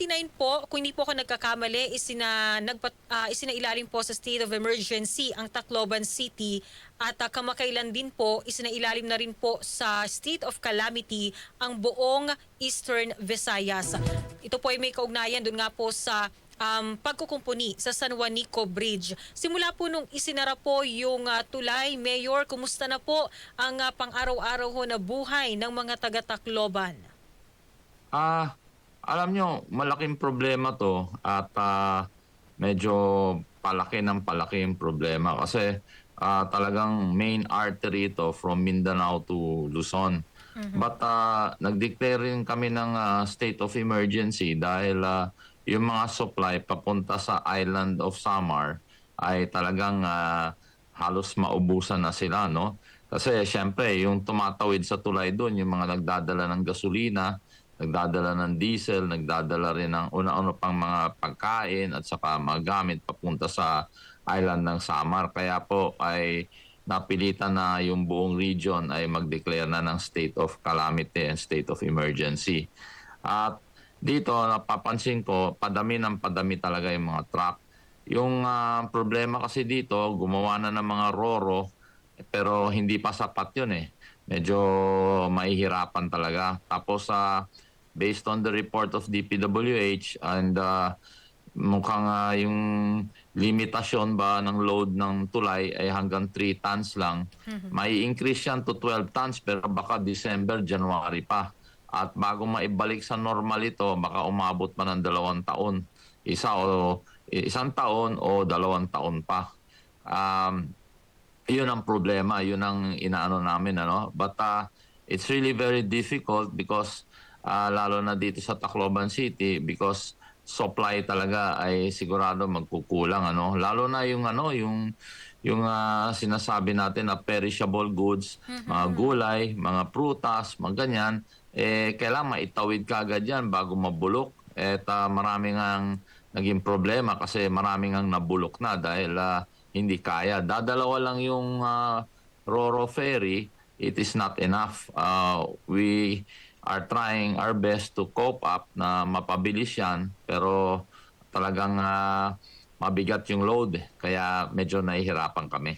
29 po, kung hindi po ako nagkakamali, isina, nagpat, ah, isinailalim po sa state of emergency ang Tacloban City at ah, kamakailan din po, isinailalim na rin po sa state of calamity ang buong Eastern Visayas. Ito po ay may kaugnayan doon nga po sa um, pagkukumpuni sa San Juanico Bridge. Simula po nung isinara po yung ah, tulay, Mayor, kumusta na po ang ah, pang-araw-araw ho na buhay ng mga taga-Tacloban? Ah, alam nyo, malaking problema to at ah, medyo palaki ng palaki yung problema kasi ah, talagang main artery ito from Mindanao to Luzon. But ah, nag-declare rin kami ng ah, state of emergency dahil ah, yung mga supply papunta sa island of Samar ay talagang ah, halos maubusan na sila, no? Kasi syempre, yung tumatawid sa tulay doon, yung mga nagdadala ng gasolina, nagdadala ng diesel, nagdadala rin ng una-una pang mga pagkain at saka mga gamit papunta sa island ng Samar. Kaya po ay napilitan na yung buong region ay mag-declare na ng state of calamity and state of emergency. At dito, napapansin ko, padami ng padami talaga yung mga truck. Yung ah, problema kasi dito, gumawa na ng mga roro, pero hindi pa sapat yun eh. Medyo mahihirapan talaga. Tapos, sa based on the report of DPWH and ah, mukhang ah, yung limitasyon ba ng load ng tulay ay hanggang 3 tons lang. May increase yan to 12 tons pero baka December, January pa. At bago maibalik sa normal ito, baka umabot pa ng dalawang taon. Isa o isang taon o dalawang taon pa. Um, yun ang problema, yun ang inaano namin ano. But uh, it's really very difficult because uh, lalo na dito sa Tacloban City because supply talaga ay sigurado magkukulang ano. Lalo na yung ano, yung yung ah, sinasabi natin na perishable goods, mga gulay, mga prutas, mga ganyan, eh kailangan maitawid ka agad yan bago mabulok. At ah, maraming ang naging problema kasi maraming ang nabulok na dahil ah, hindi kaya. Dadalawa lang yung ah, Roro Ferry, it is not enough. Uh, we are trying our best to cope up na mapabilis yan pero talagang ah, mabigat yung load kaya medyo nahihirapan kami.